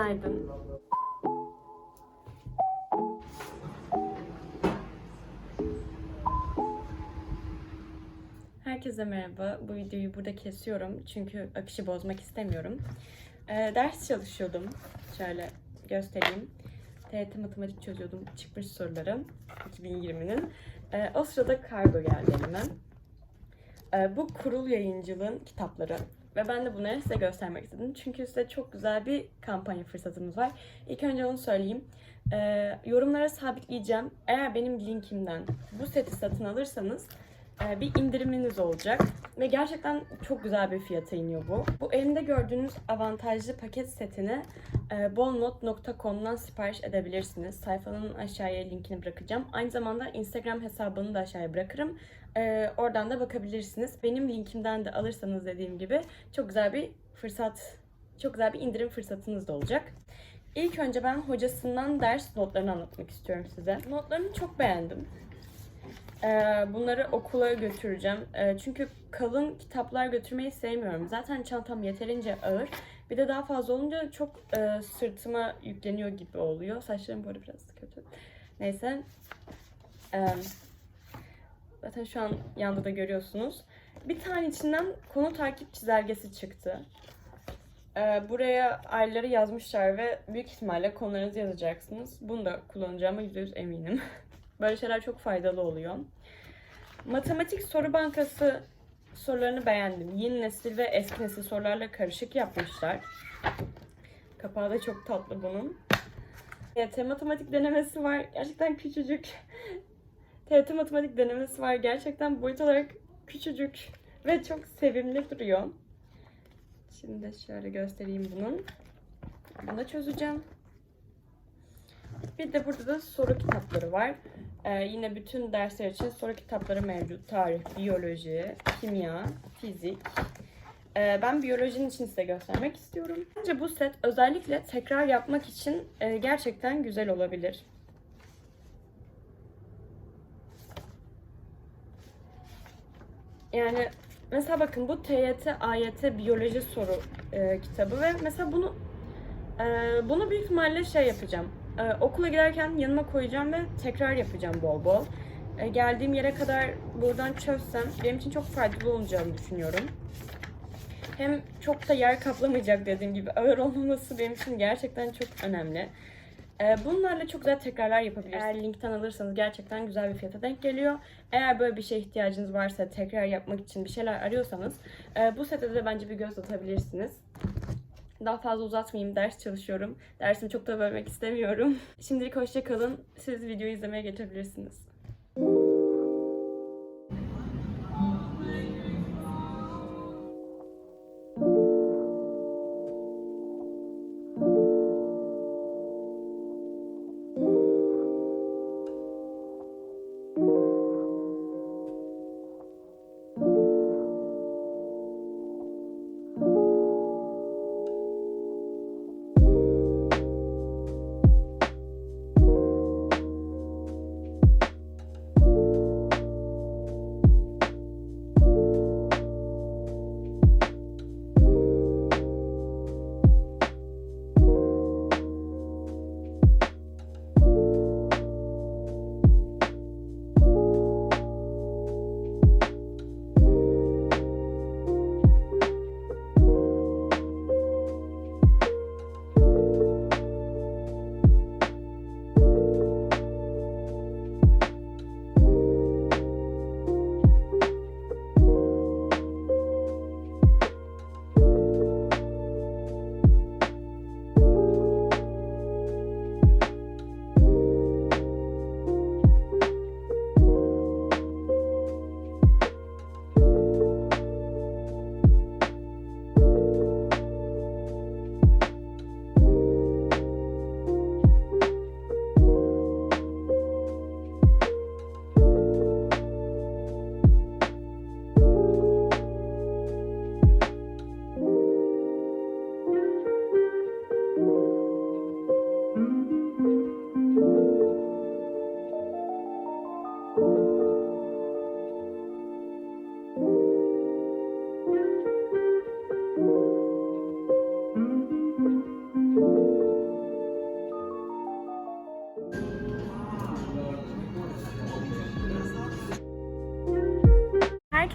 Günaydın. Herkese merhaba. Bu videoyu burada kesiyorum çünkü akışı bozmak istemiyorum. Ee, ders çalışıyordum. Şöyle göstereyim. TRT matematik çözüyordum. Çıkmış soruları 2020'nin. Ee, o sırada kargo geldi elime. Ee, bu kurul yayıncılığın kitapları. Ve ben de bunları size göstermek istedim. Çünkü size çok güzel bir kampanya fırsatımız var. İlk önce onu söyleyeyim. Ee, yorumlara sabitleyeceğim. Eğer benim linkimden bu seti satın alırsanız bir indiriminiz olacak. Ve gerçekten çok güzel bir fiyata iniyor bu. Bu elimde gördüğünüz avantajlı paket setini e, bolnot.com'dan sipariş edebilirsiniz. Sayfanın aşağıya linkini bırakacağım. Aynı zamanda Instagram hesabını da aşağıya bırakırım. E, oradan da bakabilirsiniz. Benim linkimden de alırsanız dediğim gibi çok güzel bir fırsat, çok güzel bir indirim fırsatınız da olacak. İlk önce ben hocasından ders notlarını anlatmak istiyorum size. Notlarını çok beğendim. Ee, bunları okula götüreceğim. Ee, çünkü kalın kitaplar götürmeyi sevmiyorum. Zaten çantam yeterince ağır. Bir de daha fazla olunca çok e, sırtıma yükleniyor gibi oluyor. Saçlarım böyle biraz kötü. Neyse. Ee, zaten şu an yanda da görüyorsunuz. Bir tane içinden konu takip çizelgesi çıktı. Buraya ayları yazmışlar ve büyük ihtimalle konularınızı yazacaksınız. Bunu da kullanacağıma %100 eminim. Böyle şeyler çok faydalı oluyor. Matematik soru bankası sorularını beğendim. Yeni nesil ve eski nesil sorularla karışık yapmışlar. Kapağı da çok tatlı bunun. TYT matematik denemesi var. Gerçekten küçücük. TYT matematik denemesi var. Gerçekten boyut olarak küçücük ve çok sevimli duruyor. Şimdi şöyle göstereyim bunun. Bunu da çözeceğim. Bir de burada da soru kitapları var. Ee, yine bütün dersler için soru kitapları mevcut. Tarih, biyoloji, kimya, fizik. Ee, ben biyolojinin için size göstermek istiyorum. Bence bu set özellikle tekrar yapmak için e, gerçekten güzel olabilir. Yani mesela bakın bu TYT, AYT biyoloji soru e, kitabı ve mesela bunu e, bunu büyük ihtimalle şey yapacağım. E, okula giderken yanıma koyacağım ve tekrar yapacağım bol bol. E, geldiğim yere kadar buradan çözsem benim için çok faydalı olacağını düşünüyorum. Hem çok da yer kaplamayacak dediğim gibi ağır olmaması benim için gerçekten çok önemli. E, bunlarla çok güzel tekrarlar yapabilirsiniz. Eğer linkten alırsanız gerçekten güzel bir fiyata denk geliyor. Eğer böyle bir şeye ihtiyacınız varsa tekrar yapmak için bir şeyler arıyorsanız e, bu sete de bence bir göz atabilirsiniz. Daha fazla uzatmayayım. Ders çalışıyorum. Dersimi çok da bölmek istemiyorum. Şimdilik hoşça kalın. Siz videoyu izlemeye geçebilirsiniz.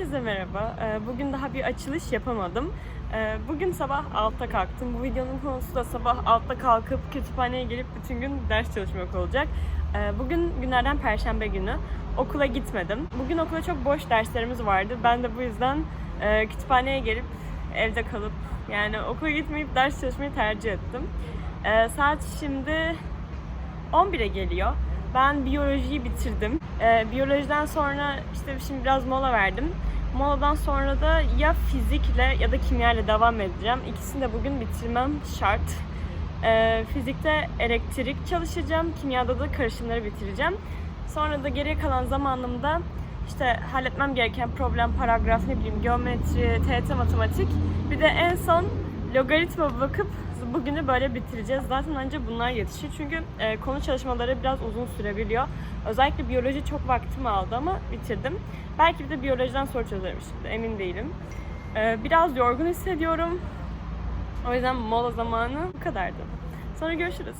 Herkese merhaba. Ee, Bugün daha bir açılış yapamadım. Ee, Bugün sabah 6'da kalktım. Bu videonun konusu da sabah 6'da kalkıp kütüphaneye gelip bütün gün ders çalışmak olacak. Ee, Bugün günlerden perşembe günü. Okula gitmedim. Bugün okulda çok boş derslerimiz vardı. Ben de bu yüzden e, kütüphaneye gelip evde kalıp yani okula gitmeyip ders çalışmayı tercih ettim. Saat şimdi 11'e geliyor. Ben biyolojiyi bitirdim. Ee, biyolojiden sonra işte şimdi biraz mola verdim. Moladan sonra da ya fizikle ya da kimyayla devam edeceğim. İkisini de bugün bitirmem şart. Ee, fizikte elektrik çalışacağım. Kimyada da karışımları bitireceğim. Sonra da geriye kalan zamanımda işte halletmem gereken problem, paragraf, ne bileyim geometri, TET matematik. Bir de en son logaritma bakıp bugünü böyle bitireceğiz. Zaten önce bunlar yetişir. Çünkü e, konu çalışmaları biraz uzun sürebiliyor. Özellikle biyoloji çok vaktimi aldı ama bitirdim. Belki bir de biyolojiden soru çözerim şimdi. Emin değilim. E, biraz yorgun hissediyorum. O yüzden mola zamanı bu kadardı. Sonra görüşürüz.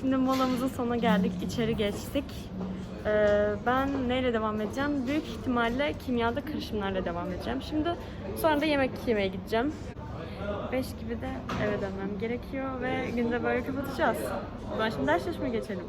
Şimdi molamızın sonuna geldik. İçeri geçtik. Ee, ben neyle devam edeceğim? Büyük ihtimalle kimyada karışımlarla devam edeceğim. Şimdi sonra da yemek yemeye gideceğim. 5 gibi de eve dönmem gerekiyor ve günde böyle kapatacağız. Zaman şimdi ders çalışmaya geçelim.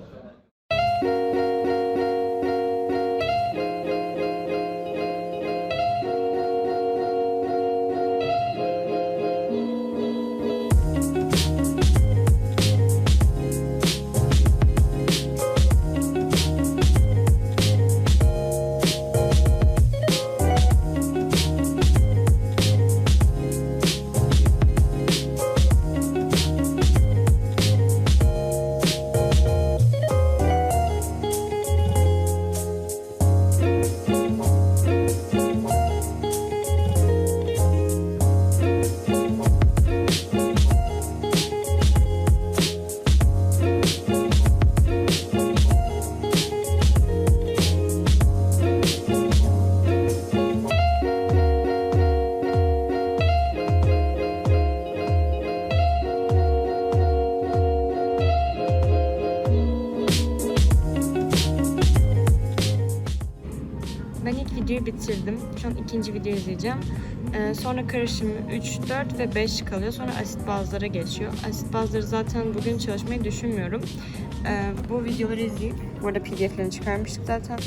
Şu an ikinci videoyu izleyeceğim. Ee, sonra karışım 3, 4 ve 5 kalıyor. Sonra asit bazlara geçiyor. Asit bazları zaten bugün çalışmayı düşünmüyorum. Ee, bu videoları izleyip, bu arada pdf'lerini çıkarmıştık zaten.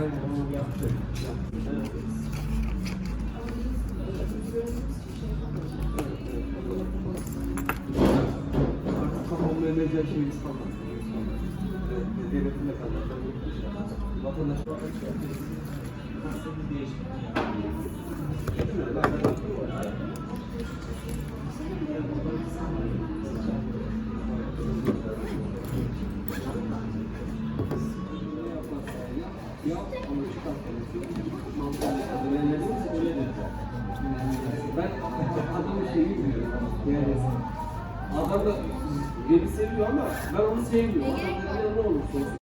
Artık kamu emeceği şeyimiz kalmadı. Evet, devletinde kalmadı. Vatandaş Nasıl bir değişiklik? Ya Yani Adam da beni seviyor ama ben onu sevmiyorum. Adam ne olursa olsun.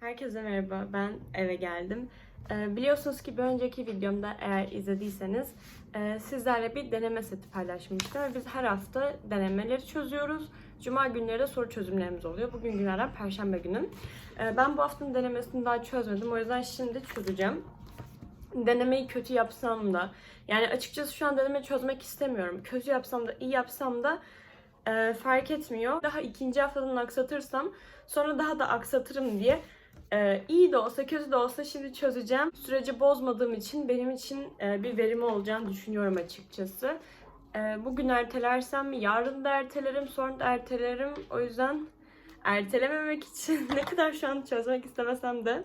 Herkese merhaba, ben eve geldim. Ee, biliyorsunuz ki bir önceki videomda eğer izlediyseniz e, sizlerle bir deneme seti paylaşmıştım. Ve biz her hafta denemeleri çözüyoruz. Cuma günleri de soru çözümlerimiz oluyor. Bugün günlerden Perşembe günü. Ee, ben bu haftanın denemesini daha çözmedim. O yüzden şimdi çözeceğim. Denemeyi kötü yapsam da, yani açıkçası şu an deneme çözmek istemiyorum. Kötü yapsam da, iyi yapsam da e, fark etmiyor. Daha ikinci haftadan aksatırsam sonra daha da aksatırım diye ee, iyi de olsa kötü de olsa şimdi çözeceğim. Süreci bozmadığım için benim için e, bir verimi olacağını düşünüyorum açıkçası. Ee, bugün ertelersem yarın da ertelerim, sonra da ertelerim. O yüzden ertelememek için ne kadar şu an çözmek istemesem de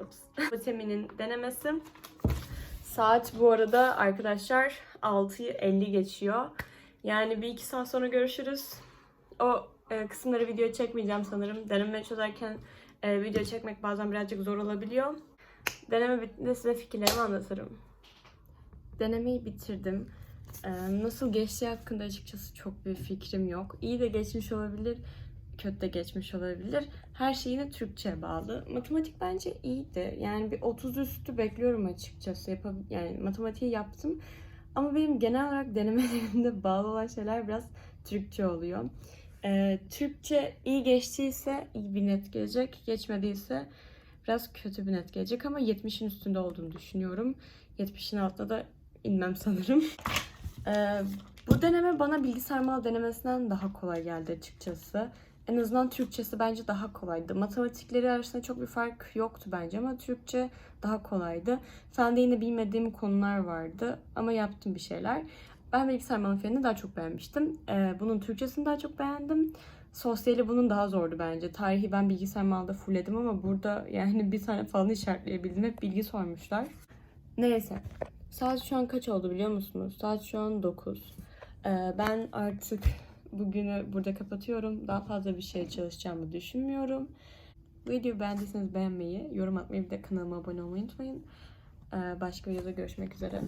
Ups. Vitaminin denemesi. Saat bu arada arkadaşlar 6'yı 50 geçiyor. Yani bir iki saat sonra görüşürüz. O e, kısımları video çekmeyeceğim sanırım. Deneme çözerken e, video çekmek bazen birazcık zor olabiliyor. Deneme bittiğinde size fikirlerimi anlatırım. Denemeyi bitirdim. E, nasıl geçtiği hakkında açıkçası çok bir fikrim yok. İyi de geçmiş olabilir, kötü de geçmiş olabilir. Her şey yine Türkçe'ye bağlı. Matematik bence iyiydi. Yani bir 30 üstü bekliyorum açıkçası. Yapab- yani matematiği yaptım. Ama benim genel olarak denemelerimde bağlı olan şeyler biraz Türkçe oluyor. Ee, Türkçe iyi geçtiyse iyi bir net gelecek. Geçmediyse biraz kötü bir net gelecek ama 70'in üstünde olduğunu düşünüyorum. 70'in altında da inmem sanırım. Ee, bu deneme bana bilgisayar mal denemesinden daha kolay geldi açıkçası. En azından Türkçesi bence daha kolaydı. Matematikleri arasında çok bir fark yoktu bence ama Türkçe daha kolaydı. Fende yine bilmediğim konular vardı ama yaptım bir şeyler. Ben bilgisayar malafiyeni daha çok beğenmiştim. Ee, bunun Türkçesini daha çok beğendim. Sosyali bunun daha zordu bence. Tarihi ben bilgisayar malda fullledim ama burada yani bir tane falan işaretleyebildim. Hep bilgi sormuşlar. Neyse. Saat şu an kaç oldu biliyor musunuz? Saat şu an 9. Ee, ben artık bugünü burada kapatıyorum. Daha fazla bir şey çalışacağımı düşünmüyorum. Videoyu beğendiyseniz beğenmeyi, yorum atmayı bir de kanalıma abone olmayı unutmayın. Ee, başka videoda görüşmek üzere.